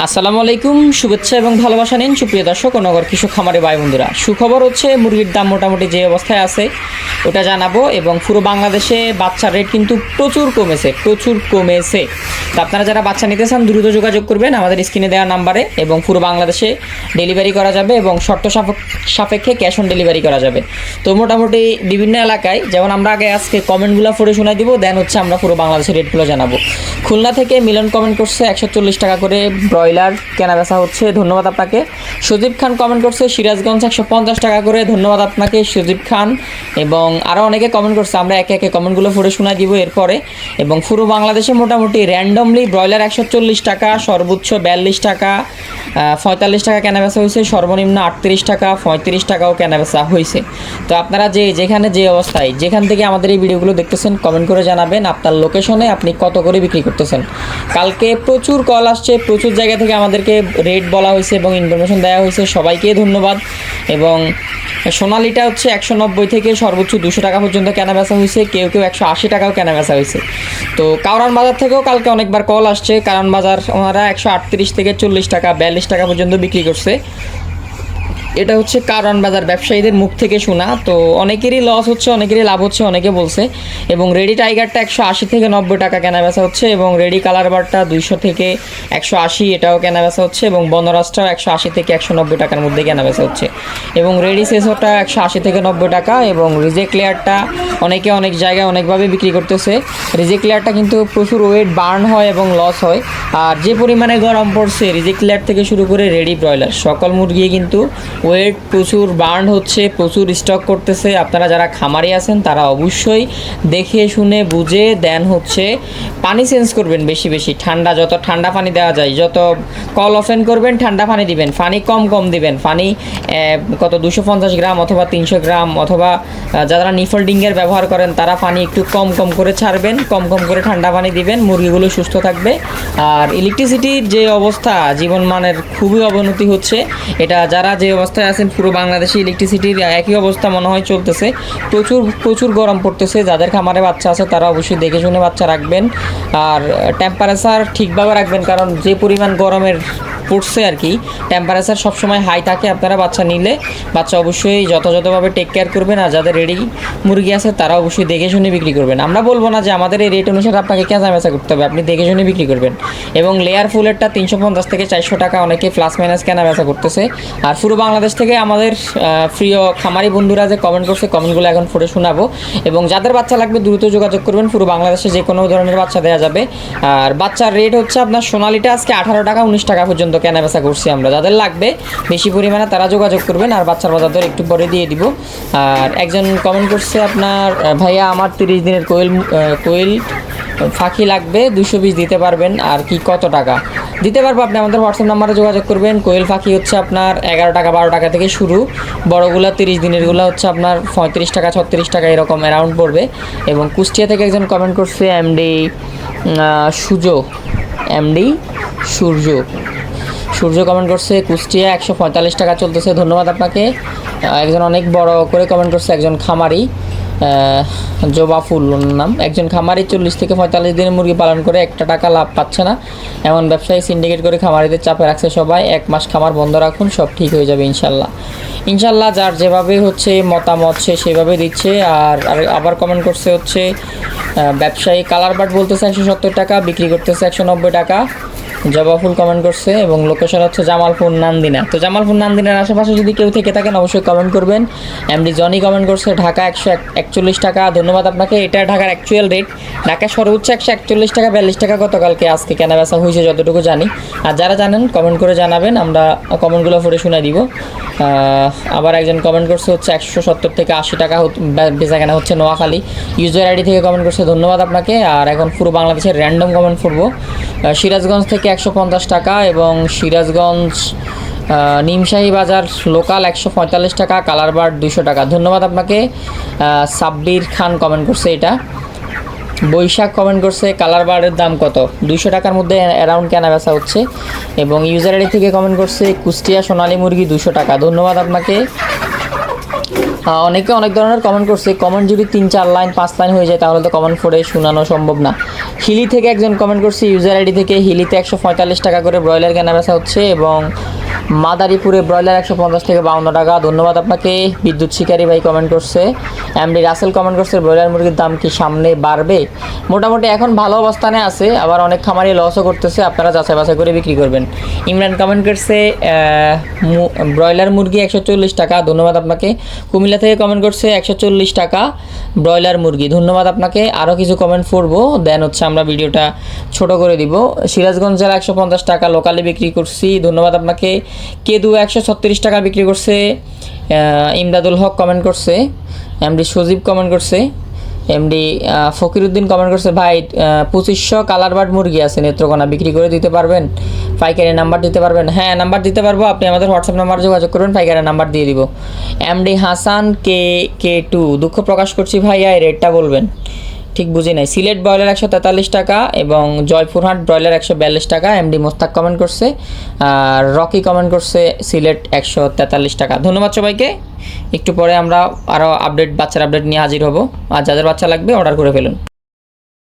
আসসালামু আলাইকুম, শুভেচ্ছা এবং ভালোবাসা নিন সুপ্রিয় দর্শক ও নগর কৃষক খামারে ভাই বন্ধুরা সুখবর হচ্ছে, মুরগির দাম মোটামুটি যে অবস্থায় আছে, ওটা জানাব এবং পুরো বাংলাদেশে বাচ্চার রেট কিন্তু প্রচুর কমেছে প্রচুর কমেছে। তো আপনারা যারা বাচ্চা নিতে চান, দ্রুত যোগাযোগ করবেন আমাদের স্ক্রিনে দেওয়া নাম্বারে এবং পুরো বাংলাদেশে ডেলিভারি করা যাবে এবং শর্ত সাপেক্ষ- ক্যাশ অন ডেলিভারি করা যাবে। তো মোটামুটি বিভিন্ন এলাকায়, যেমন আমরা আগে আজকে কমেন্টগুলো পড়ে শোনাই দিব দেন হচ্ছে আমরা পুরো বাংলাদেশের রেটগুলো জানাব। খুলনা থেকে মিলন কমেন্ট করছে, একশো চল্লিশ টাকা করে ব্রয়লার কেনা বেচা হচ্ছে। ধন্যবাদ আপনাকে। সজীব খান কমেন্ট করছে, সিরাজগঞ্জ একশো পঞ্চাশ টাকা করে। ধন্যবাদ আপনাকে, সুজীব খান। এবং আরও অনেকে কমেন্ট করছে, আমরা একে একে কমেন্টগুলো পড়ে শোনা দিব এরপরে। এবং পুরো বাংলাদেশে মোটামুটি র্যান্ডমলি ব্রয়লার একশো চল্লিশ টাকা, সর্বোচ্চ বিয়াল্লিশ টাকা পঁয়তাল্লিশ টাকা কেনা বেচা হয়েছে, সর্বনিম্ন আটত্রিশ টাকা, পঁয়ত্রিশ টাকাও কেনা বেচা হয়েছে। তো আপনারা যে, যেখানে যে অবস্থায়, যেখান থেকে আমাদের এই ভিডিওগুলো দেখতেছেন কমেন্ট করে জানাবেন আপনার লোকেশনে আপনি কত করে বিক্রি করতেছেন। কালকে প্রচুর কল আসছে, প্রচুর জায়গা থেকে আমাদেরকে রেট বলা হয়েছে এবং ইনফরমেশন দেওয়া হয়েছে। সবাইকে ধন্যবাদ। এবং সোনালিটা হচ্ছে একশো নব্বই থেকে সর্বোচ্চ দুশো টাকা পর্যন্ত কেনা বেচা হয়েছে। কেউ কেউ একশো আশি টাকাও কেনা বেচা হয়েছে। তো কারণ বাজার থেকেও কালকে অনেকবার কল আসছে। কারণ বাজার ওনারা একশো আটত্রিশ থেকে চল্লিশ টাকা বিয়াল্লিশ টাকা পর্যন্ত বিক্রি করছে। এটা হচ্ছে কারণ বাজার ব্যবসায়ীদের মুখ থেকে শোনা। তো অনেকেরই লস হচ্ছে, অনেকেরই লাভ হচ্ছে, অনেকে বলছে। এবং রেডি টাইগারটা একশো আশি থেকে নব্বই টাকা কেনা বেচা হচ্ছে এবং রেডি কালার বারটা দুইশো থেকে একশো আশি এটাও কেনা বেচা হচ্ছে এবং বনরাজটাও একশো আশি থেকে একশো নব্বই টাকার মধ্যে কেনা বেচা হচ্ছে। এবং রেডি সেসরটা একশো আশি থেকে নব্বই টাকা এবং রিজেক্ট লেয়ারটা অনেকে অনেক জায়গায় অনেকভাবে বিক্রি করতেছে। রিজেক্ট লেয়ারটা কিন্তু প্রচুর ওয়েট বার্ন হয় এবং লস হয়। আর যে পরিমাণে গরম পড়ছে রিজেক্ট লেয়ার থেকে শুরু করে রেডি ব্রয়লার সকল মুরগি কিন্তু ওয়েট প্রচুর বার্ন হচ্ছে, প্রচুর স্টক করতেছে। আপনারা যারা খামারি আছেন, তারা অবশ্যই দেখে শুনে বুঝে দেন হচ্ছে, পানি চেঞ্জ করবেন বেশি বেশি। ঠান্ডা যত ঠান্ডা পানি দেওয়া যায়, যত কল অফেন করবেন, ঠান্ডা পানি দিবেন, পানি কম কম দিবেন। পানি কত দুশো পঞ্চাশ গ্রাম অথবা তিনশো গ্রাম অথবা যারা নিফল ডিঙ্গের ব্যবহার করেন, তারা পানি একটু কম কম করে ছাড়বেন, কম কম করে ঠান্ডা পানি দিবেন, মুরগিগুলো সুস্থ থাকবে। আর ইলেকট্রিসিটির যে অবস্থা জীবন মানের খুবই অবনতি হচ্ছে। এটা যারা যে অবস্থায় আছেন পুরো বাংলাদেশে ইলেকট্রিসিটির একই অবস্থা মনে হয় চলতেছে। প্রচুর প্রচুর গরম পড়তেছে। যাদের খামারে বাচ্চা আছে, তারা অবশ্যই দেখে শুনে বাচ্চা রাখবেন। আর টেম্পারেচার ঠিকভাবে রাখবেন, কারণ যে পরিমাণ গরমের পড়ছে আর কি। টেম্পারেচার সবসময় হাই থাকে, আপনারা বাচ্চা নিলে, বাচ্চা অবশ্যই যথাযথভাবে টেক কেয়ার করবেন আর যাদের রেডি মুরগি আছে, তারা অবশ্যই দেখে শুনে বিক্রি করবেন। আমরা বলব না যে আমাদের এই রেট অনুসারে আপনাকে কেঁচা মেচা করতে হবে, আপনি দেখে শুনে বিক্রি করবেন। এবং লেয়ার ফুলেরটা তিনশো পঞ্চাশ থেকে চারশো টাকা অনেকে প্লাস মাইনাস কেনা বেচা করতেছে। আর পুরো বাংলাদেশ থেকে আমাদের প্রিয় খামারি বন্ধুরা যে কমেন্ট করছে কমেন্টগুলো এখন পড়ে শোনাবো। এবং যাদের বাচ্চা লাগবে, দ্রুত যোগাযোগ করবেন। পুরো বাংলাদেশে যে কোনো ধরনের বাচ্চা দেওয়া যাবে। আর বাচ্চার রেট হচ্ছে আপনার সোনালিটা আজকে আঠারো টাকা, উনিশ টাকা পর্যন্ত কেনা বেচা করছি আমরা। যাদের লাগবে বেশি পরিমাণে তারা যোগাযোগ করবেন আর বাচ্চার বাজার একটু পরে দিয়ে দিব। আর একজন কমেন্ট করছে আপনার ভাইয়া আমার তিরিশ দিনের কোয়েল কোয়েল ফাঁকি লাগবে দুশো পিস দিতে পারবেন আর কি কত টাকা? দিতে পারব আপনি আমাদের হোয়াটসঅ্যাপ নাম্বারে যোগাযোগ করবেন। কোয়েল ফাঁকি হচ্ছে আপনার এগারো টাকা, বারো টাকা থেকে শুরু। বড়গুলো তিরিশ দিনেরগুলো হচ্ছে আপনার পঁয়ত্রিশ টাকা, ছত্রিশ টাকা এরকম অ্যারাউন্ড পড়বে। এবং কুষ্টিয়া থেকে একজন কমেন্ট করছে MD Sujo MD Surya. Surya comment করছে, কুষ্টিয়া একশো পঁয়তাল্লিশ টাকা চলতেছে, ধন্যবাদ আপনাকে। একজন অনেক বড় করে কমেন্ট করছে, একজন খামারি জবা ফুল নাম। একজন খামারি চল্লিশ থেকে পঁয়তাল্লিশ দিনের মুরগি পালন করে, একটা টাকা লাভ পাচ্ছে না। এমন ব্যবসায়ী সিন্ডিকেট করে খামারিদের চাপে রাখছে সবাই। এক মাস খামার বন্ধ রাখুন, সব ঠিক হয়ে যাবে ইনশাল্লাহ। ইনশাল্লাহ যার যেভাবে হচ্ছে মতামত, সে সেভাবে দিচ্ছে। আর আর আবার কমেন্ট করছে হচ্ছে ব্যবসায়ী কালার বাট বলতেছে একশো সত্তর টাকা, বিক্রি করতেছে একশো নব্বই টাকা। জবা ফুল কমেন্ট করছে এবং লোকেশন হচ্ছে জামালপুর নান্দিনা। তো জামালপুর নান্দিনার আশেপাশে যদি কেউ থেকে থাকেন, অবশ্যই কমেন্ট করবেন। এমডি জনি কমেন্ট করছে, ঢাকা একশো একচল্লিশ টাকা। ধন্যবাদ আপনাকে। এটা ঢাকার অ্যাকচুয়াল রেট ঢাকায় সর্বোচ্চ একশো একচল্লিশ টাকা, বিয়াল্লিশ টাকা গতকালকে, আজকে কেনা বেচা হয়েছে, যতটুকু জানি। আর যারা জানেন কমেন্ট করে জানাবেন। আমরা কমেন্টগুলো পড়ে শুনে দিব। আবার একজন কমেন্ট করছে হচ্ছে একশো সত্তর থেকে আশি টাকা বেচা কেনা হচ্ছে নোয়াখালী। ইউজার আইডি থেকে কমেন্ট করছে, ধন্যবাদ আপনাকে। আর এখন পুরো বাংলাদেশের র্যান্ডম কমেন্ট করব সিরাজগঞ্জ থেকে একশো পঞ্চাশ টাকা এবং সিরাজগঞ্জ নিমশাহি বাজার লোকাল একশো পঁয়তাল্লিশ টাকা, কালার বার্ড দুশো টাকা। ধন্যবাদ আপনাকে। সাব্বির খান কমেন্ট করছে এটা। বৈশাখ কমেন্ট করছে, কালার বার্ডের দাম কত? দুইশো টাকার মধ্যে অ্যারাউন্ড কেনা বেচা হচ্ছে। এবং ইউজার আইডি থেকে কমেন্ট করছে, কুষ্টিয়া সোনালী মুরগি দুশো টাকা। ধন্যবাদ আপনাকে। অনেকে অনেক ধরনের কমেন্ট করছে কমেন্ট যদি তিন চার লাইন পাঁচ লাইন হয়ে যায়, তাহলে তো কমেন্ট ফোরে শোনানো সম্ভব না। হিলি থেকে একজন কমেন্ট করছে ইউজার আইডি থেকে হিলিতে একশো পঁয়তাল্লিশ টাকা করে ব্রয়লার কেনা বেচা হচ্ছে এবং মাদারীপুরে ব্রয়লার একশো পঞ্চাশ থেকে বাউন্ন টাকা। ধন্যবাদ আপনাকে। বিদ্যুৎ শিকারী ভাই কমেন্ট করছে। এমডি রাসেল কমেন্ট করছে, ব্রয়লার মুরগির দাম কি সামনে বাড়বে? মোটামুটি এখন ভালো অবস্থানে আছে, আবার অনেক খামারি লসও করতেছে। আপনারা যাচাই বাছাই করে বিক্রি করবেন। ইমরান কমেন্ট করছে ব্রয়লার মুরগি একশো চল্লিশ টাকা। ধন্যবাদ আপনাকে। কুমিল্লা থেকে কমেন্ট করছে, একশো চল্লিশ টাকা। ব্রয়লার মুরগি। ধন্যবাদ আপনাকে। আরও কিছু কমেন্ট করব দেন হচ্ছে আমরা ভিডিওটা ছোট করে দিব। সিরাজগঞ্জ জেলা একশো পঞ্চাশ টাকা লোকালে বিক্রি করছি। ধন্যবাদ আপনাকে। কেদু একশো ছত্রিশ টাকা বিক্রি করছে। ইমদাদুল হক কমেন্ট করছে। এমডি সজীব কমেন্ট করছে। এমডি ফকির উদ্দিন কমেন্ট করছে, ভাই পঁচিশশো কালার বার্ড মুরগি আছে, নেত্রকোনা, বিক্রি করে দিতে পারবেন? পাইকারি নাম্বার দিতে পারবেন? হ্যাঁ নাম্বার দিতে পারব, আপনি আমাদের হোয়াটসঅ্যাপ নাম্বার যোগাযোগ করবেন পাইকারি নাম্বার দিয়ে দিব। এমডি হাসান কে কে টু দুঃখ প্রকাশ করছি ভাই আর রেটটা বলবেন। ঠিক বুঝি নাই। সিলেট ব্রয়লার একশো তেতাল্লিশ টাকা এবং জয়পুরহাট ব্রয়লার একশো বিয়াল্লিশ টাকা, এমডি মোস্তাক কমেন্ট করছে, আর রকি কমেন্ট করছে, সিলেট একশো তেতাল্লিশ টাকা। ধন্যবাদ সবাইকে। একটু পরে আমরা আরও আপডেট বাচ্চার আপডেট নিয়ে হাজির হব। আর যাদের বাচ্চা লাগবে অর্ডার করে ফেলুন।